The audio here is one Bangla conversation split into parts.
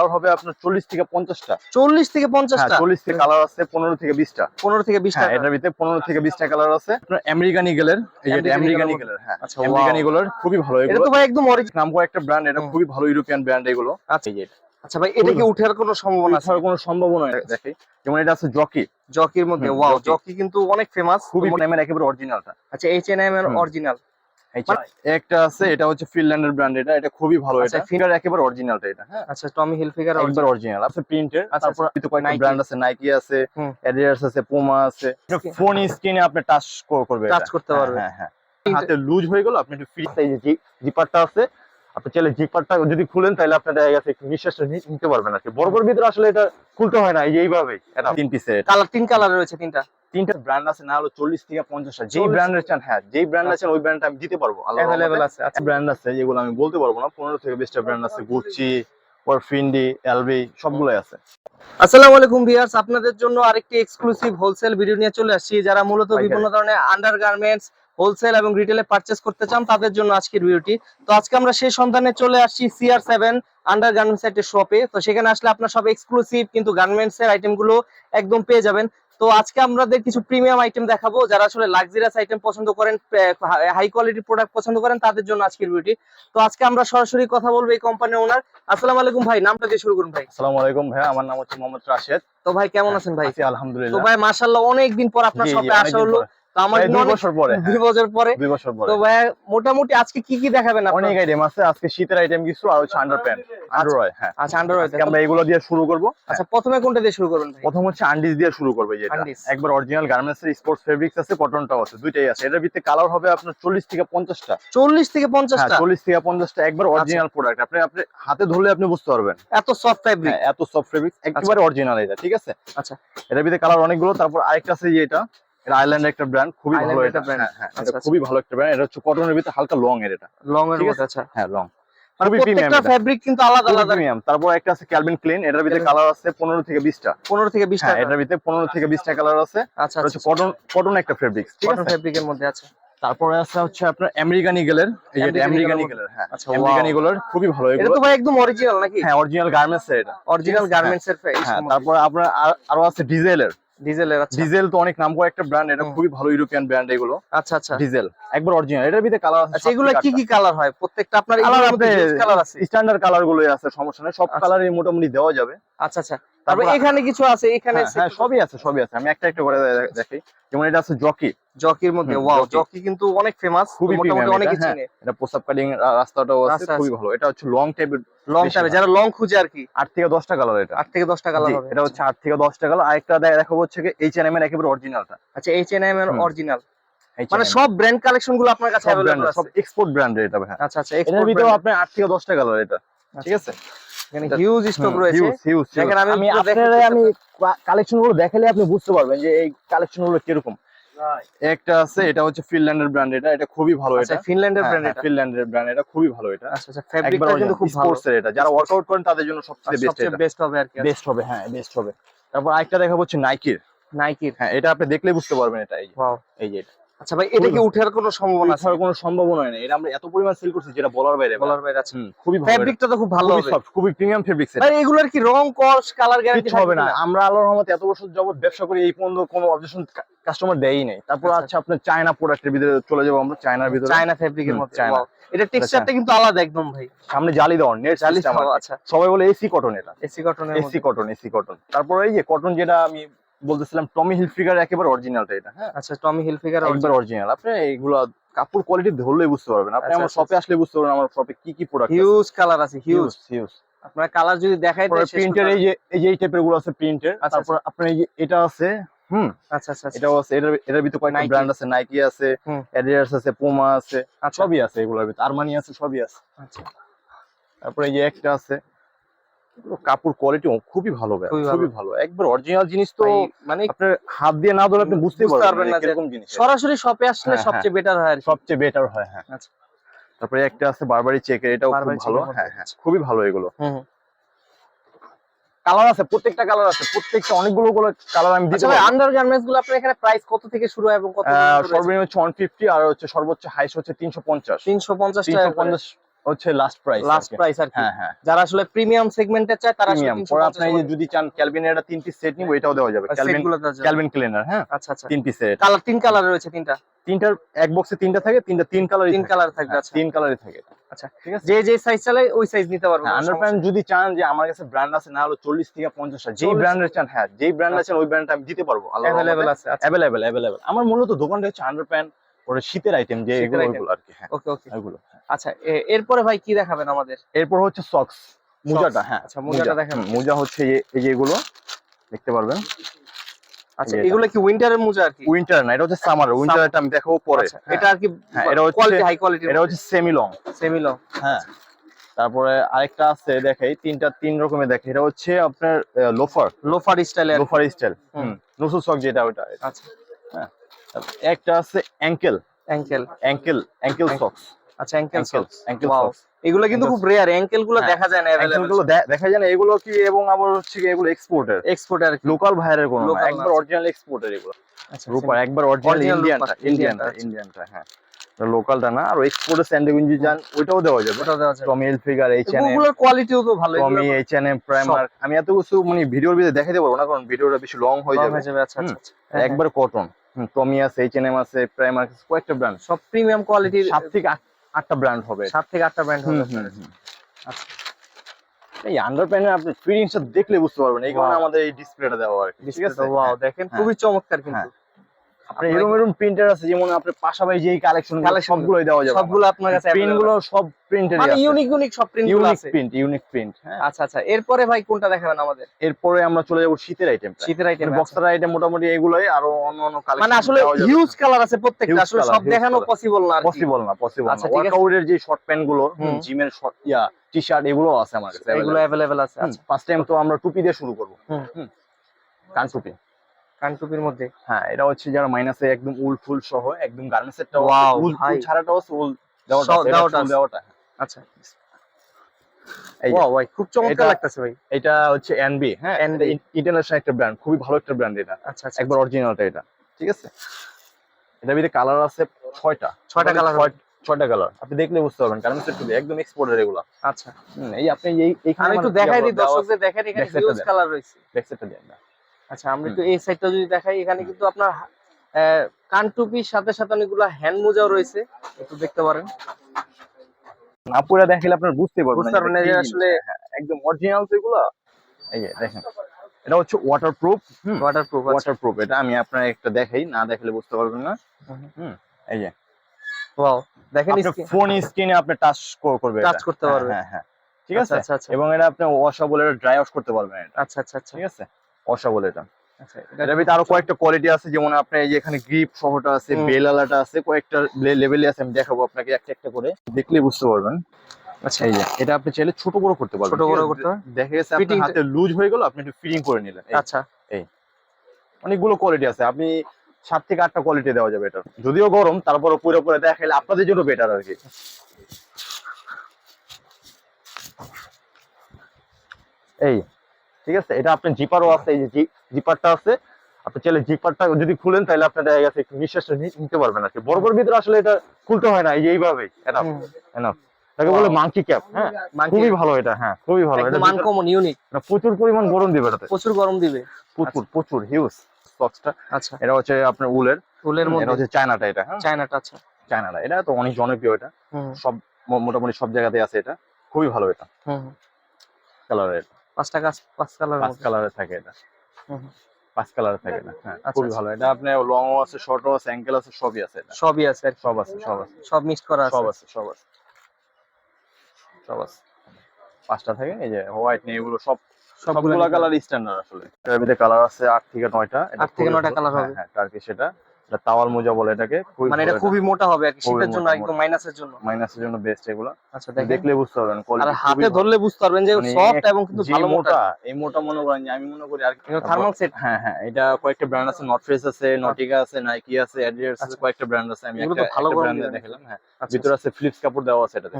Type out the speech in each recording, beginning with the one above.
কালার হবে আপনার চল্লিশ থেকে পঞ্চাশটা। চল্লিশ থেকে হ্যাঁ পঞ্চাশটা চল্লিশ থেকে কালার আছে পনেরো থেকে বিশটা। পনেরো থেকে বিশটা হ্যাঁ এটার ভিতরে পনেরো থেকে বিশটা কালার আছে। আপনার আমেরিকান যে আমেরিকান ইগলের হ্যাঁ আচ্ছা, আমেরিকান ইগলের খুবই ভালো এটা তো ভাই একদম অরিজিনাল নাম করা একটা ব্র্যান্ড এটা। খুবই ভালো ইউরোপিয়ান ব্র্যান্ড এগুলো। আচ্ছা এই আচ্ছা ভাই এটা কি উঠার কোনো সম্ভাবনা আছে? কোনো সম্ভাবনা দেখে। যেমন এটা আছে জকি জকির মধ্যে ওয়াও জকি কিন্তু অনেক ফেমাস খুবই একেবারে অরিজিনালটা আচ্ছা এইচ এন এম এর অরিজিনাল একটা আছে এটা হচ্ছে ফিনল্যান্ডের ব্র্যান্ড এটা এটা খুবই ভালো আচ্ছা, এটা। ফিঙ্গার একেবারে অরিজিনালটা এটা হ্যাঁ? আচ্ছা টমি হিলফিগার একবার অরিজিনাল আছে প্রিন্টের আচ্ছা, তারপর কিন্তু কয়েকটা ব্র্যান্ড আছে নাইকি আছে অ্যাডিডাস আছে পুমা আছে। ফোন স্ক্রিনে আপনি টাচ করবে টাচ করতে হ্যাঁ, পারবে। হ্যাঁ হ্যাঁ। হাতে লুজ হয়ে গেল আপনি একটু ফ্রি এই যে জি- জিপারটা আছে আপনি চাইলে জিপারটা যদি খুলেন তাহলে আপনার দেখা গেছে নিঃশ্বাসটা নিতে পারবেন আর কি। বড় ভিতরে আসলে এটা খুলতে হয় না এই যে এইভাবেই। এটা তিন পিসের কালার তিন কালার রয়েছে তিনটা। তিনটা ব্র্যান্ড আছে না হলো চল্লিশ থেকে পঞ্চাশটা যেই 40 ব্র্যান্ডের চান হ্যাঁ যেই ব্র্যান্ড আচ্ছা। আছেন ওই ব্র্যান্ডটা আমি দিতে পারব অ্যাভেলেবল আছে আচ্ছা। ব্র্যান্ড আছে যেগুলো আমি বলতে পারব না পনেরো থেকে বিশটা ব্র্যান্ড আছে গুচি পর ফিন্ডি এলবি সবগুলোই আছে। আসসালামু আলাইকুম ভিউয়ার্স আপনাদের জন্য আরেকটি এক্সক্লুসিভ হোলসেল ভিডিও নিয়ে চলে আসছি। যারা মূলত বিভিন্ন ধরনের আন্ডারগার্মেন্টস হোলসেল এবং রিটেলে পারচেস করতে চান তাদের জন্য আজকের ভিডিওটি তো আজকে আমরা সেই সন্ধানে চলে আসছি সিআর সেভেন আন্ডার গার্মেন্টস একটা শপে তো সেখানে আসলে আপনার সব এক্সক্লুসিভ কিন্তু গার্মেন্টস এর আইটেমগুলো একদম পেয়ে যাবেন। তো আজকে আমাদের কিছু প্রিমিয়াম আইটেম দেখাবো। যারা আসলে লাক্সারিয়াস আইটেম পছন্দ করেন হাই কোয়ালিটি প্রোডাক্ট পছন্দ করেন তাদের জন্য আজকের ভিডিওটি তো আজকে আমরা সরাসরি কথা বলব এই কোম্পানির ওনার আসসালামু আলাইকুম ভাই নামটা দিয়ে শুরু করুন ভাই। আসসালামু আলাইকুম ভাই আমার নাম হচ্ছে মোহাম্মদ রাশেদ। তো ভাই কেমন আছেন ভাই? আলহামদুলিল্লাহ। তো ভাই মাশাআল্লাহ অনেক দিন পর আপনার জি, আসা হলো। আমার দুই বছর পরে। দুই বছর পরে। দুই বছর পরে। তো ভাই মোটামুটি আজকে কি কি দেখাবেন অনেক আইটেম আছে। আজকে শীতের আইটেম কিছু আর হচ্ছে আন্ডার হ্যাঁ। আচ্ছা আমরা এগুলো দিয়ে শুরু করব। আচ্ছা প্রথমে কোনটা দিয়ে শুরু করবেন ভাই? প্রথম হচ্ছে আন্ডিজ দিয়ে শুরু করবে যেটা। একবার অরিজিনাল গার্মেন্টস এর স্পোর্টস ফেব্রিক্স আছে কটনটাও আছে দুইটাই আছে। এটার ভিতরে কালার হবে আপনার চল্লিশ থেকে পঞ্চাশটা। চল্লিশ থেকে হ্যাঁ পঞ্চাশটা? চল্লিশ থেকে পঞ্চাশটা। একবার অরিজিনাল প্রোডাক্ট আপনি আপনি হাতে ধরলে আপনি বুঝতে পারবেন। এত সফট ফ্যাব্রিক হ্যাঁ এত সফট ফেব্রিক্স একেবারে অরিজিনাল এটা ঠিক আছে? আচ্ছা। এটার ভিতরে কালার অনেকগুলো তারপর আরেকটা আছে যে এটা। এটা আইল্যান্ড একটা ব্র্যান্ড খুবই ভালো এটা। brand। হ্যাঁ হ্যাঁ আচ্ছা, এটা আচ্ছা। খুবই ভালো একটা ব্র্যান্ড এটা হচ্ছে কটনের ভিতরে হালকা লং এর এটা। লং এর ঠিক মধ্যে আচ্ছা। হ্যাঁ লং মানে প্রত্যেকটা ফ্যাব্রিক কিন্তু আলাদা আলাদা। প্রিমিয়াম তারপর একটা আছে ক্যালভিন ক্লিন এটার ভিতরে কালার আছে পনেরো থেকে বিশটা। পনেরো থেকে বিশটা হ্যাঁ এটার ভিতরে পনেরো থেকে বিশটা কালার আছে। আচ্ছা হচ্ছে কটন কটন একটা কটন আছে? মধ্যে আছে তারপরে আছে হচ্ছে আপনার আমেরিকান ইগলের এই যে American আমেরিকান Eagle-এর ইগলের হ্যাঁ আচ্ছা, আমেরিকান ইগলের খুবই ভালো এটা তো ভাই একদম অরিজিনাল নাকি? হ্যাঁ অরিজিনাল গার্মেন্টস এটা। অরিজিনাল গার্মেন্টস এর হ্যাঁ তারপর আপনার আর- আরও আছে ডিজেলের ডিজেলের আচ্ছা। ডিজেল তো অনেক নাম করা একটা ব্র্যান্ড এটা খুবই ভালো ইউরোপিয়ান ব্র্যান্ড এগুলো। আচ্ছা আচ্ছা। ডিজেল একবার অরিজিনাল এটার ভিতরে কালার আছে আচ্ছা এগুলো কি কি কালার হয়? প্রত্যেকটা আপনার কালার আছে স্ট্যান্ডার্ড কালার গুলোই আছে সমস্যা নেই। সব আচ্ছা। কালারই মোটামুটি দেওয়া যাবে। আচ্ছা আচ্ছা। তারপর তারপর- এখানে কিছু আছে এখানে হ্যাঁ, হ্যাঁ সবই আছে সবই আছে আমি একটা একটা করে দে- দেখি যেমন এটা আছে জকি জকির মধ্যে হুম, ওয়াও jockey। জকি কিন্তু অনেক ফেমাস খুবই মোটামুটি premium অনেকে এটা, হ্যাঁ। চিনে এটা প্রস্তাব কাটিং রাস্তাটাও আছে রাস্তা খুবই ভালো এটা হচ্ছে লং টাইপের লং বেশি টাইমে ভালো। যারা লং খুঁজে আর কি আট থেকে দশটা কালার এটা আট থেকে দশটা কালার জি, হবে এটা হচ্ছে আট থেকে দশটা কালার আরেকটা দে- দেখাবো হচ্ছে এইচ এন এম এর একেবারে অরিজিনালটা আচ্ছা এইচ এন এম এর হুম। অরিজিনাল মানে সব ব্র্যান্ড কালেকশন গুলো আপনার কাছে সব अवेलेबल ব্র্যান্ড সব আছে এক্সপোর্ট ব্র্যান্ডের এটা হ্যাঁ আচ্ছা আচ্ছা এটার এক্সপোর্ট ভিতরেও আপনার আট থেকে দশটা কালার এটা ঠিক আছে এখানে হিউজ স্টক রয়েছে। হিউজ হিউজ দেখেন আমি আমি পুরো দেখে আপনারা আমি কালেকশনগুলো দেখালে আপনি বুঝতে পারবেন যে এই কালেকশনগুলো কীরকম একটা আছে এটা হচ্ছে ফিনল্যান্ডের ব্র্যান্ড এটা এটা খুবই ভালো আচ্ছা এটা। ফিনল্যান্ডের ব্র্যান্ড এটা? ফিনল্যান্ডের ব্র্যান্ড এটা খুবই ভালো এটা। আচ্ছা আচ্ছা ফ্যাব্রিকটা কিন্তু খুব ভালো। স্পোর্টস এটা। যারা ওয়ার্কআউট করেন তাদের জন্য সবচেয়ে বেস্ট এটা। বেস্ট হবে আর কি বেস্ট হবে হ্যাঁ বেস্ট হবে। তারপর আরেকটা দেখাবো হচ্ছে নাইকির নাইকির হ্যাঁ এটা আপনি দেখলে বুঝতে পারবেন এটা এই যে, এই যে এটা। আচ্ছা ভাই এটা কি উঠার কোনো সম্ভাবনা আছে কোনো সম্ভাবনা নেই। এটা আমরা এত পরিমাণ সেল করছি যেটা বলার বাইরে বলার বাইরে আছে। খুবই ভালো। এটা। ফ্যাব্রিকটা তো খুব ভালো হবে। খুবই প্রিমিয়াম ফেব্রিক্স এটা ভাই এগুলোর কি রং কস কালার গ্যারান্টি হবে না। আমরা আল্লাহর রহমতে এত বছর যাবত ব্যবসা করি এই পর্যন্ত কোনো অবজেকশন কাস্টমার দেয়ই নেই। তারপর আচ্ছা। আপনার চায়না প্রোডাক্টের ভিতরে চলে যাব আমরা চায়নার ভিতরে। চায়না ফ্যাব্রিকের হুম, মধ্যে। চায়না। এটা টেক্সচারটা কিন্তু আলাদা একদম ভাই। সামনে জালি দেওয়ার নেট জালি আচ্ছা। সবাই বলে এসি কটন এটা। AC cotton AC cotton AC cotton তারপর এই যে কটন যেটা আমি বলতেছিলাম টমি হিলফিগার একেবারে অরিজিনালটা এটা হ্যাঁ? আচ্ছা টমি হিলফিগার একবার অরিজিনাল আপনি এইগুলো কাপড় কোয়ালিটি ধরলেই বুঝতে পারবেন। আপনি আচ্ছা, আমার আচ্ছা, শপে আসলে বুঝতে পারবেন আমার শপে কি কি প্রোডাক্ট হিউজ কালার আছে হিউজ হিউজ আপনার কালার যদি দেখাই দেয় শেষ প্রিন্টের এই যে এই যে এই টাইপেরগুলো আছে প্রিন্টের আচ্ছা, তারপর আপনার এই যে এটা আছে হুম? আচ্ছা আচ্ছা আচ্ছা। এটাও আছে এটার এটার ভিতরে কয়েকটা। ব্র্যান্ড আছে নাইকি আছে। অ্যাডিডাস আছে পুমা আছে আচ্ছা। সবই আছে এগুলোর ভিতরে। আরমানি আছে সবই আছে। আচ্ছা। তারপরে এই যে একটা আছে এগুলো কাপড় কোয়ালিটি খুবই ভালো খুবই ভালো। একবার অরিজিনাল জিনিস তো মানে আপনার হাত দিয়ে না ধরে আপনি বুঝতে পারবেন না এরকম জিনিস। সরাসরি শপে আসলে হ্যাঁ, হ্যাঁ। সবচেয়ে বেটার হয় সবচেয়ে বেটার হয় হ্যাঁ। আচ্ছা। তারপরে একটা আছে বারবারি চেকের এটাও খুব ভালো। হ্যাঁ হ্যাঁ খুবই ভালো এগুলো। কালার আছে প্রত্যেকটা কালার আছে প্রত্যেকটা অনেকগুলো গুলো কালার আমি দিতে পারি আন্ডারগার্মেন্টসগুলো আপনার এখানে প্রাইস কত থেকে শুরু হয় এবং কত সর্বনিম্ন হচ্ছে 150 আর হচ্ছে সর্বোচ্চ হাইস্ট হচ্ছে 350 350 টাকা 350 হচ্ছে লাস্ট প্রাইস লাস্ট প্রাইস আর হ্যাঁ হ্যাঁ। যারা আসলে প্রিমিয়াম সেগমেন্টে চায় তারা প্রিমিয়াম পরে আপনি যদি চান ক্যালভিনের একটা তিন পিস সেট নিব এটাও দেওয়া যাবে। ক্যালভিন। ক্যালভিন ক্লিনার হ্যাঁ? আচ্ছা আচ্ছা। তিন পিসের কালার তিন কালার রয়েছে তিনটা। তিনটার এক বক্সে তিনটা থাকে তিনটা তিন কালার তিন কালার থাকবে আচ্ছা। তিন কালারই থাকে। আচ্ছা। ঠিক আছে? যে যে সাইজ চালাই ওই সাইজ নিতে পারবে আন্ডারপ্যান্ট যদি চান যে আমার কাছে ব্র্যান্ড আছে না হলো চল্লিশ থেকে পঞ্চাশ যেই 40 ব্র্যান্ডের চান হ্যাঁ যেই ব্র্যান্ড আচ্ছা। আছে ওই ব্র্যান্ডটা আমি দিতে পারব। অ্যাভেলেবেল আছে আচ্ছা। আমার মূলত দোকানটা হচ্ছে আন্ডারপ্যান্ট ওটা শীতের আইটেম যে এগুলো আর কি হ্যাঁ ওকে ওকে ওইগুলো আচ্ছা এরপরে ভাই কি দেখাবেন আমাদের? এরপর হচ্ছে সক্স মোজাটা হ্যাঁ আচ্ছা, মোজাটা দেখান। মোজা হচ্ছে এই- যে এগুলো দেখতে পারবেন। আচ্ছা। এগুলো কি উইন্টারের মোজা আর কি? উইন্টার না এটা হচ্ছে সামার উইন্টারটা আমি দেখাবো পরে আচ্ছা, হ্যাঁ। এটা আর কি হ্যাঁ, এটা হচ্ছে- কোয়ালিটি হাই কোয়ালিটি এটা হচ্ছে সেমি লং সেমি লং হ্যাঁ তারপরে আরেকটা আছে দেখাই তিনটা তিন রকমের দেখে এটা হচ্ছে আপনার লোফার লোফার স্টাইলের লোফার স্টাইল হুম। হুম নসুল সক যেটা ওটা আচ্ছা। একটা আছে ankle ankle ankle ankle socks আচ্ছা অ্যাঙ্কেল অ্যাঙ্কেল অ্যাঙ্কেল সক্স এগুলো কিন্তু খুব রেয়ার অ্যাঙ্কেলগুলো হ্যাঁ, দেখা যায় না অ্যাঙ্কেলগুলো দেখা যায় না এগুলো কি এবং আবার হচ্ছে এগুলো এক্সপোর্টের এক্সপোর্ট আর কি। লোকাল ভাইয়ের কোনো না, একবার অরিজিনাল এক্সপোর্টের এগুলো। আচ্ছা রূপার একবার অরিজিনাল ইন্ডিয়ানটা ইন্ডিয়ানটা টা, ইন্ডিয়ানটা হ্যাঁ। লোকালটা না আর এক্সপোর্টের স্যান্ডেগুঞ্জি যান ওইটাও দেওয়া যাবে। ওটা দেওয়া যাবে। Tommy Hilfiger H N M ওগুলোর কোয়ালিটিও তো ভালো Tommy H N M Primark আমি এত কিছু মানে ভিডিওর ভিতরে দেখাতে পারব না কারণ ভিডিওটা বেশি লং হয়ে যাবে। আচ্ছা আচ্ছা আচ্ছা। হ্যাঁ, একবার কটন টমি আছে এইচ এন এম আছে প্রাইমার কয়েকটা ব্র্যান্ড সব প্রিমিয়াম কোয়ালিটির সাত থেকে আট- আটটা ব্র্যান্ড হবে সাত থেকে আটটা ব্র্যান্ড হবে। আচ্ছা। এই আন্ডারপ্যান্টের আপনি ফিটিংসটা দেখলে বুঝতে পারবেন এই কারণে আমাদের এই ডিসপ্লেটা দেওয়া আর কি ঠিক আছে ওয়াও দেখেন হ্যাঁ। খুবই চমৎকার কিন্তু হ্যাঁ। আপনি এরকম এরকম প্রিন্টার আছে যেমন আপনার পাশাপাশি যেই কালেকশন সবগুলোই দেওয়া যাবে সবগুলো আপনার কাছে প্রিন্টগুলো সব প্রিন্টের মানে ইউনিক ইউনিক সব প্রিন্টগুলো আছে। প্রিন্ট ইউনিক প্রিন্ট হ্যাঁ। আচ্ছা আচ্ছা। এরপরে ভাই কোনটা দেখাবেন আমাদের? এরপরে আমরা চলে যাব শীতের আইটেম শীতের আইটেম বক্সার আইটেম মোটামুটি এগুলোই আরও অন্য অন্য কালেকশন মানে আসলে হিউজ কালার আছে প্রত্যেকটা। আসলে সব দেখানো পসিবল না। পসিবল না পসিবল আচ্ছা, না ঠিক আছে। ওয়ার্কআউটের যে শর্ট প্যান্টগুলো জিমের শর্ট ইয়া টি শার্ট এগুলো আছে আমার কাছে এগুলো অ্যাভেলেবেল আছে আচ্ছা। ফার্স্ট টাইম তো আমরা টুপি দিয়ে শুরু করব। হুম কান টুপি। কানটুপির মধ্যে? হ্যাঁ এটা হচ্ছে যারা মাইনাসে একদম উল ফুল সহ একদম গার্মেন্টসেরটা Wow, উল। উল ছাড়াটাও উল দেওয়াটা দেওয়াটা আছে। দেওয়াটা। আচ্ছা। এই ওয়াও ভাই খুব চমৎকার লাগতেছে ভাই। এটা হচ্ছে এনবি হ্যাঁ ইন্টারন্যাশনাল একটা ব্র্যান্ড খুবই ভালো একটা ব্র্যান্ড এটা। আচ্ছা আচ্ছা একবার অরিজিনালটা এটা ঠিক আছে? এটা ভিতরে কালার আছে ছয়টা। ছয়টা ছয়- ছয়টা কালার আপনি দেখলে বুঝতে পারবেন টুপি একদম এক্সপোর্টের এগুলো আচ্ছা। এই আপনি এই এইখানে একটু দেখাই দিই দর্শকদের এখানে কালার রয়েছে। দেন না। আচ্ছা আমরা একটু এই সাইডটা যদি দেখাই এখানে কিন্তু আপনার কানটুপির সাথে সাথে অনেকগুলো হ্যান্ড মোজাও রয়েছে। একটু দেখতে পারেন। না পুরো দেখালে আপনার বুঝতে পারবেন বুঝতে পারবেন যে আসলে হ্যাঁ, একদম অরিজিনাল তো এগুলো। এই যে দেখেন। এটা হচ্ছে ওয়াটারপ্রুফ ওয়াটারপ্রুফ ওয়াটারপ্রুফ এটা আমি আপনার একটা দেখাই না দেখালে বুঝতে পারবেন না। হুম। এই যে। ওয়াও দেখেন ফোন স্ক্রিনে আপনি টাচ করবে এটা। করতে হ্যাঁ, পারবে। হ্যাঁ হ্যাঁ। ঠিক আচ্ছা আছে? আচ্ছা আচ্ছা। এবং এটা আপনি ওয়াশাবল এটা ড্রাই ওয়াশ করতে পারবেন আচ্ছা আচ্ছা আচ্ছা। ঠিক আছে? ওয়াশাবল এটা। আচ্ছা এটার ভিতরে আরও কয়েকটা কোয়ালিটি আছে যেমন আপনার এই যে এখানে গ্রিপ সহটা আছে হুম। বেল আলাটা আছে কয়েকটা লেভেলে আছে আমি দেখাবো আপনাকে একটা একটা করে। দেখলে বুঝতে পারবেন। আচ্ছা। এই যে এটা আপনি চাইলে ছোট বড় করতে পারবেন। ছোট বড় করতে দেখা গেছে আপনার হাতে লুজ হয়ে গেল আপনি একটু ফিটিং করে নিলেন। এই, আচ্ছা। অনেকগুলো কোয়ালিটি আছে। আপনি সাত থেকে আটটা কোয়ালিটি দেওয়া যাবে এটা যদিও গরম তারপরে পুরো পুরো দেখাইলে আপনাদের জন্য বেটার আর কি। এই। ঠিক আছে? এটা আপনার জিপারও আছে এই যে জিপারটা আছে। আপনি চাইলে জিপারটা যদি খুলেন তাহলে আপনার দেখা গেছে একটু নিঃশ্বাসটা নিতে পারবেন আর কি বরবর ভিতরে আসলে এটা খুলতে হয় না এই যে এইভাবেই। এটা এনাফ এটাকে বলে মাংকি ক্যাপ হ্যাঁ? খুবই ভালো এটা হ্যাঁ খুবই ভালো। এটা ভিতরে- আনকমন ইউনিক এটা প্রচুর পরিমাণ গরম দিবে এটাতে। প্রচুর গরম দিবে। প্রচুর প্রচুর হিউজ সক্সটা আচ্ছা। এটা হচ্ছে আপনার উলের। এটা মধ্যে। হচ্ছে চায়নাটা এটা হ্যাঁ? চায়নাটা আচ্ছা। চায়নাটা। এটা তো অনেক জনপ্রিয় এটা। সব মোটামুটি সব জায়গাতে আছে এটা। খুবই ভালো এটা। হুম। হুম। কালারের পাঁচটা গাছ পাঁচ কালার পাঁচ কালারের থাকে এটা। পাঁচ কালারের থাকে এটা হ্যাঁ আচ্ছা, খুবই আচ্ছা। ভালো। এটা আপনার লংও আছে শর্টও আছে অ্যাঙ্কেল আছে সবই আছে এটা। সবই আছে আর সব আছে সব আছে। সব মিক্স করা সব আছে আছে সব আছে। সব আছে। পাঁচটা থাকে এই যে হোয়াইট নেই এগুলো সব সবগুলো কালার স্ট্যান্ডার্ড আসলে। এটার ভিতরে কালার আছে আট থেকে নয়টা আট থেকে নয়টা colour হ্যাঁ, হবে। হ্যাঁ টার্কি সেটা এটা তাওয়াল মোজা বলে এটাকে মানে এটা খুবই মোটা হবে আর শীতের জন্য একদম মাইনাসের জন্য। মাইনাসের জন্য বেস্ট এগুলো। আচ্ছা দেখলে বুঝতে পারবেন আর হাতে ধরলে বুঝতে পারবেন যে মানে সফট এবং কিন্তু ভালো মোটা। এই মোটা মনে করেন আমি মনে করি আর থার্মাল সেট হ্যাঁ হ্যাঁ এটা কয়েকটা ব্র্যান্ড আছে নট ফেস আছে নটিকা আছে নাইকি আছে অ্যাডিডাস আছে আচ্ছা। কয়েকটা ব্র্যান্ড আছে আমি একটা ভালো ব্র্যান্ড দেখলাম হ্যাঁ। আচ্ছা, ভিতরে আছে ফ্লিপস কাপড় দেওয়া আছে এটাতে।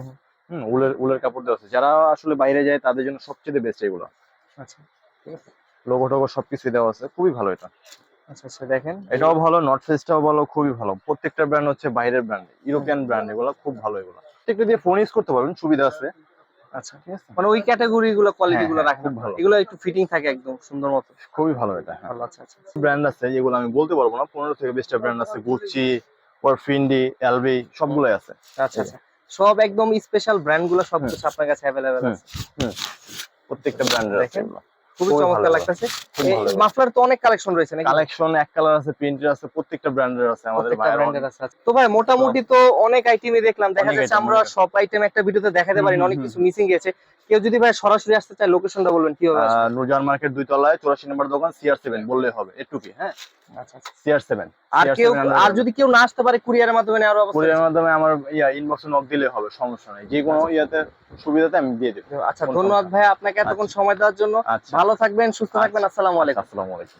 হুম উলের উলের কাপড় দেওয়া আছে। যারা আসলে বাইরে যায় তাদের জন্য সবচেয়ে বেস্ট এগুলো। আচ্ছা। ঠিক আছে? লোগো টোগো সবকিছু দেওয়া আছে খুবই ভালো এটা। আচ্ছা আচ্ছা দেখেন। এটাও ভালো নট ফেসটাও ভালো খুবই ভালো। প্রত্যেকটা ব্র্যান্ড হচ্ছে বাইরের ব্র্যান্ড ইউরোপিয়ান ব্র্যান্ড এগুলো খুব ভালো এগুলো। প্রত্যেকটা দিয়ে ফোন ইউজ করতে পারবেন সুবিধা আছে। আচ্ছা ঠিক আছে। মানে ওই ক্যাটাগরি গুলো কোয়ালিটি গুলো হ্যাঁ, রাখেন। ভালো। এগুলো একটু ফিটিং থাকে একদম সুন্দর মতো। খুবই ভালো এটা হ্যাঁ। ভালো আচ্ছা আচ্ছা ব্র্যান্ড আছে যেগুলো আমি বলতে পারব না পনেরো থেকে বিশটা ব্র্যান্ড আছে গুচি পর ফিন্ডি এলবি সবগুলোই আছে। আচ্ছা আচ্ছা। সব একদম স্পেশাল ব্র্যান্ডগুলো সব কিছু আপনার কাছে অ্যাভেলেবেল। আছে। প্রত্যেকটা আছে। এগুলো। খুবই চমৎকার লাগতেছে। মাফলার তো অনেক কালেকশন রয়েছে নাকি? কালেকশন এক কালার আছে প্রিন্টের আছে প্রত্যেকটা ব্র্যান্ডের আছে আমাদের ব্র্যান্ডের আছে আচ্ছা। তো ভাই মোটামুটি তো অনেক আইটেমই দেখলাম। দেখা যাচ্ছে আমরা সব আইটেম একটা ভিডিওতে দেখাতে পারি অনেক কিছু মিসিং গেছে। কেউ যদি ভাই সরাসরি আসতে চায় লোকেশনটা বলবেন কি হবে নুরজান মার্কেট দুই তলায় চৌরাশি নম্বর দোকান সিআর সেভেন বললেই হবে এটুকি হ্যাঁ? আচ্ছা আচ্ছা। সিআর সেভেন আর কেউ আর যদি কেউ না আসতে পারে কুরিয়ারের মাধ্যমে নেওয়ার অবস্থা কুরিয়ার মাধ্যমে আমার ইয়া ইনবক্সে নক দিলে হবে সমস্যা নেই। যে কোনো ইয়াতে সুবিধাতে আমি দিয়ে দেবো। আচ্ছা ধন্যবাদ ভাই আপনাকে এতক্ষণ সময় দেওয়ার জন্য। আচ্ছা। ভালো থাকবেন সুস্থ থাকবেন আসসালামু আলাইকুম। আসসালামু আলাইকুম।